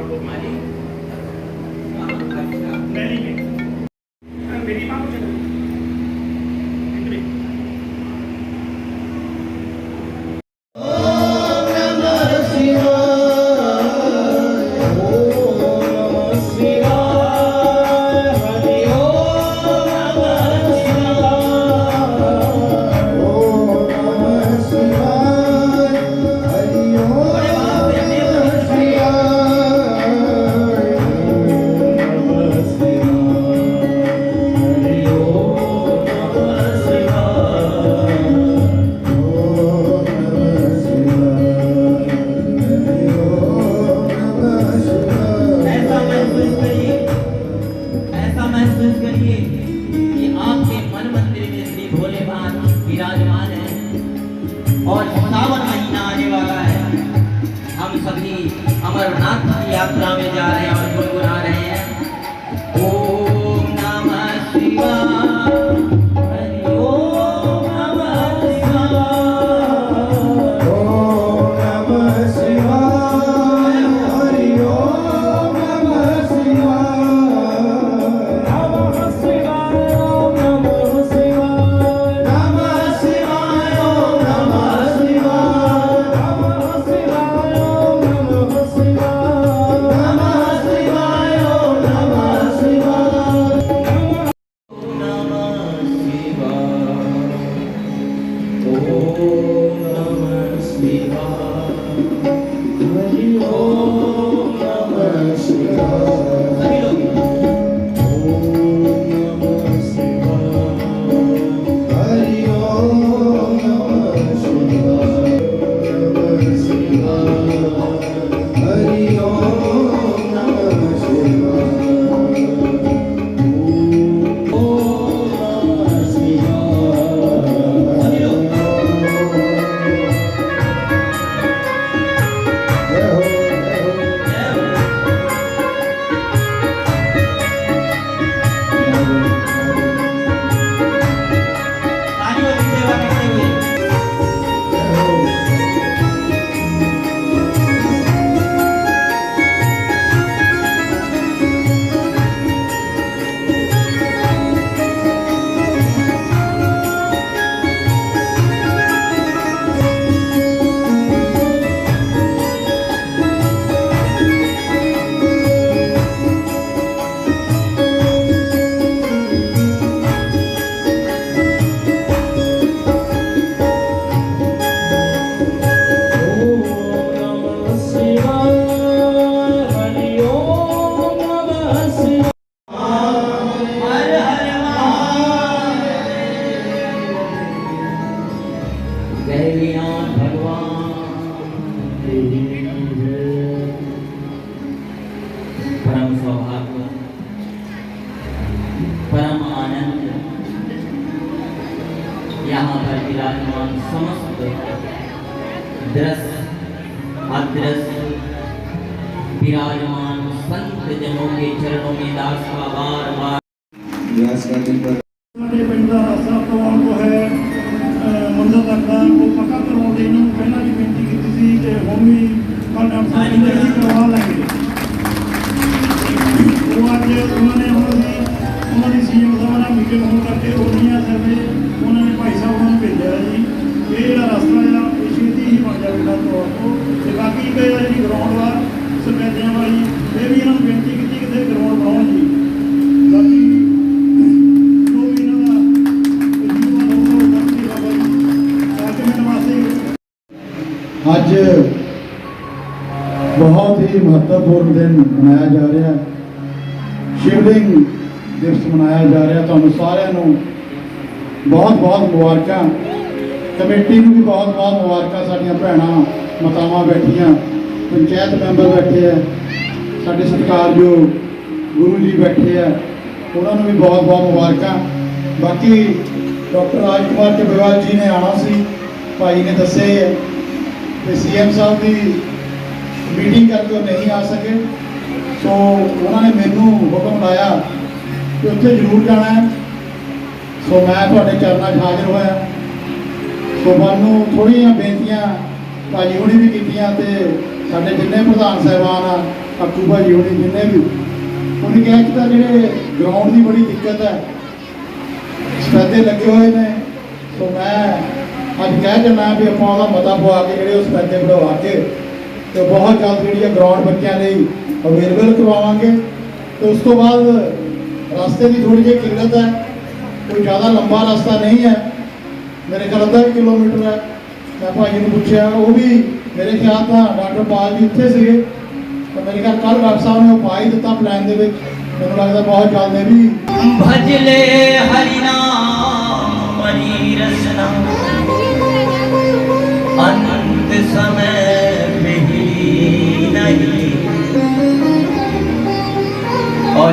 honorable members. विराजमान है और सावन महीना आने वाला है हम सभी अमरनाथ की यात्रा में जा रहे हैं और यहाँ पर विराजमान समस्त दृश्य अदृश्य विराजमान संत जनों के चरणों में दास का बार बार व्यास का दिन पर ਸਾਡੇ ਪਿੰਡ ਦਾ ਰਸਤਾ ਪਵਾਉਣ ਕੋ ਹੈ ਅਹ ਮੰਦਰ ਤੱਕ ਦਾ ਉਹ ਪੱਕਾ ਕਰਵਾਉਣ ਲਈ ਇਹਨਾਂ ਨੂੰ ਪਹਿਲਾਂ ਵੀ ਬੇਨਤੀ ਕੀਤੀ ਸੀ ਤੇ ਹੁਣ ਵੀ ਕੱਲ ਡਾਕਟਰ ਸਾਹਿਬ ਨੇ ਅਸੀਂ ਕਰਵਾ ਲਾਂਗੇ ਹੀ ਮਹੱਤਵਪੂਰਨ ਦਿਨ ਮਨਾਇਆ ਜਾ ਰਿਹਾ ਸ਼ਿਵਲਿੰਗ ਦਿਵਸ ਮਨਾਇਆ ਜਾ ਰਿਹਾ। ਤੁਹਾਨੂੰ ਸਾਰਿਆਂ ਨੂੰ ਬਹੁਤ ਬਹੁਤ ਮੁਬਾਰਕਾਂ। ਕਮੇਟੀ ਨੂੰ ਵੀ ਬਹੁਤ ਬਹੁਤ ਮੁਬਾਰਕਾਂ। ਸਾਡੀਆਂ ਭੈਣਾਂ ਮਾਤਾਵਾਂ ਬੈਠੀਆਂ, ਪੰਚਾਇਤ ਮੈਂਬਰ ਬੈਠੇ ਆ, ਸਾਡੇ ਸਤਿਕਾਰਯੋਗ ਗੁਰੂ ਜੀ ਬੈਠੇ ਆ। ਉਹਨਾਂ ਨੂੰ ਵੀ ਬਹੁਤ ਬਹੁਤ ਮੁਬਾਰਕਾਂ। ਬਾਕੀ ਡਾਕਟਰ ਰਾਜਕੁਮਾਰ ਚੱਬੇਵਾਲ ਜੀ ਨੇ ਆਉਣਾ ਸੀ। ਭਾਈ ਨੇ ਦੱਸਿਆ ਹੀ ਹੈ ਤੇ ਸੀਐਮ ਸਾਹਿਬ ਦੀ ਮੀਟਿੰਗ ਕਰਕੇ ਉਹ ਨਹੀਂ ਆ ਸਕੇ। ਸੋ ਉਹਨਾਂ ਨੇ ਮੈਨੂੰ ਹੁਕਮ ਲਾਇਆ ਕਿ ਉੱਥੇ ਜ਼ਰੂਰ ਜਾਣਾ ਹੈ। ਸੋ ਮੈਂ ਤੁਹਾਡੇ ਚਰਨਾਂ 'ਚ ਹਾਜ਼ਰ ਹੋਇਆ। ਸੋ ਮੈਨੂੰ ਥੋੜ੍ਹੀਆਂ ਬੇਨਤੀਆਂ ਭਾਜੀ ਹੁਣੀ ਵੀ ਕੀਤੀਆਂ ਤੇ ਸਾਡੇ ਜਿੰਨੇ ਪ੍ਰਧਾਨ ਸਾਹਿਬਾਨ ਆ ਅੱਕੂ ਭਾਜੀ ਹੁਣੀ ਜਿੰਨੇ ਵੀ, ਉਹਨੇ ਕਿਹਾ ਕਿ ਤਾਂ ਜਿਹੜੇ ਗਰਾਊਂਡ ਦੀ ਬੜੀ ਦਿੱਕਤ ਹੈ ਸਪੈਦੇ ਲੱਗੇ ਹੋਏ ਨੇ। ਸੋ ਮੈਂ ਅੱਜ ਕਹਿ ਜਾਣਾ ਵੀ ਆਪਾਂ ਉਹਦਾ ਮਤਾ ਪਵਾ ਕੇ ਜਿਹੜੇ ਉਸ ਸਪੈਦੇ ਬਣਵਾ ਕੇ ਤੇ ਬਹੁਤ ਜਲਦ ਜਿਹੜੀ ਹੈ ਗਰਾਊਂਡ ਬੱਚਿਆਂ ਲਈ ਅਵੇਲੇਬਲ ਕਰਵਾਵਾਂਗੇ ਤੇ ਉਸ ਤੋਂ ਬਾਅਦ ਰਸਤੇ ਦੀ ਥੋੜੀ ਜਿਹੀ ਕਿੱਲਤ ਹੈ ਕੋਈ ਜ਼ਿਆਦਾ ਲੰਬਾ ਰਸਤਾ ਨਹੀਂ ਹੈ ਮੇਰੇ ਖਿਆਲ ਅੱਧਾ ਕਿਲੋਮੀਟਰ ਹੈ ਮੈਂ ਭਾਈ ਨੂੰ ਪੁੱਛਿਆ ਉਹ ਵੀ ਮੇਰੇ ਖਿਆਲ ਤਾਂ ਡਾਕਟਰ ਪਾਲ ਜੀ ਇੱਥੇ ਸੀਗੇ ਤਾਂ ਮੇਰੇ ਖਿਆਲ ਕੱਲ ਡਾਕਟਰ ਸਾਹਿਬ ਨੇ ਉਹ ਪਾਈ ਦਿੱਤਾ ਪਲਾਨ ਦੇ ਵਿੱਚ ਮੈਨੂੰ ਲੱਗਦਾ ਬਹੁਤ ਜਲਦ ਇਹ ਵੀ ਭਜਲੇ ਹਰੀ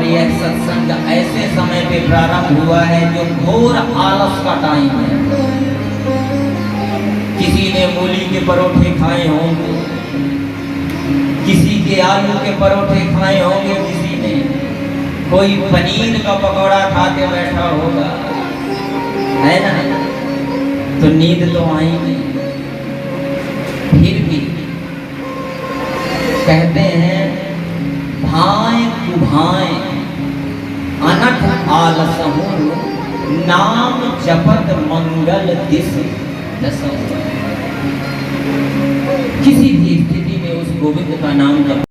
यह सत्संग ऐसे समय पे प्रारंभ हुआ है जो घोर आलस का टाइम है। किसी ने मूली के परोठे खाए होंगे, किसी के आलू के परोठे खाए होंगे, किसी ने कोई पनीर का पकौड़ा खा के बैठा होगा। है ना? तो नींद तो आई फिर भी कहते हैं, भाए कुभाए। अनख आलसहु नाम जपत मंगल दसों किसी भी स्थिति में उस गोविंद का नाम जप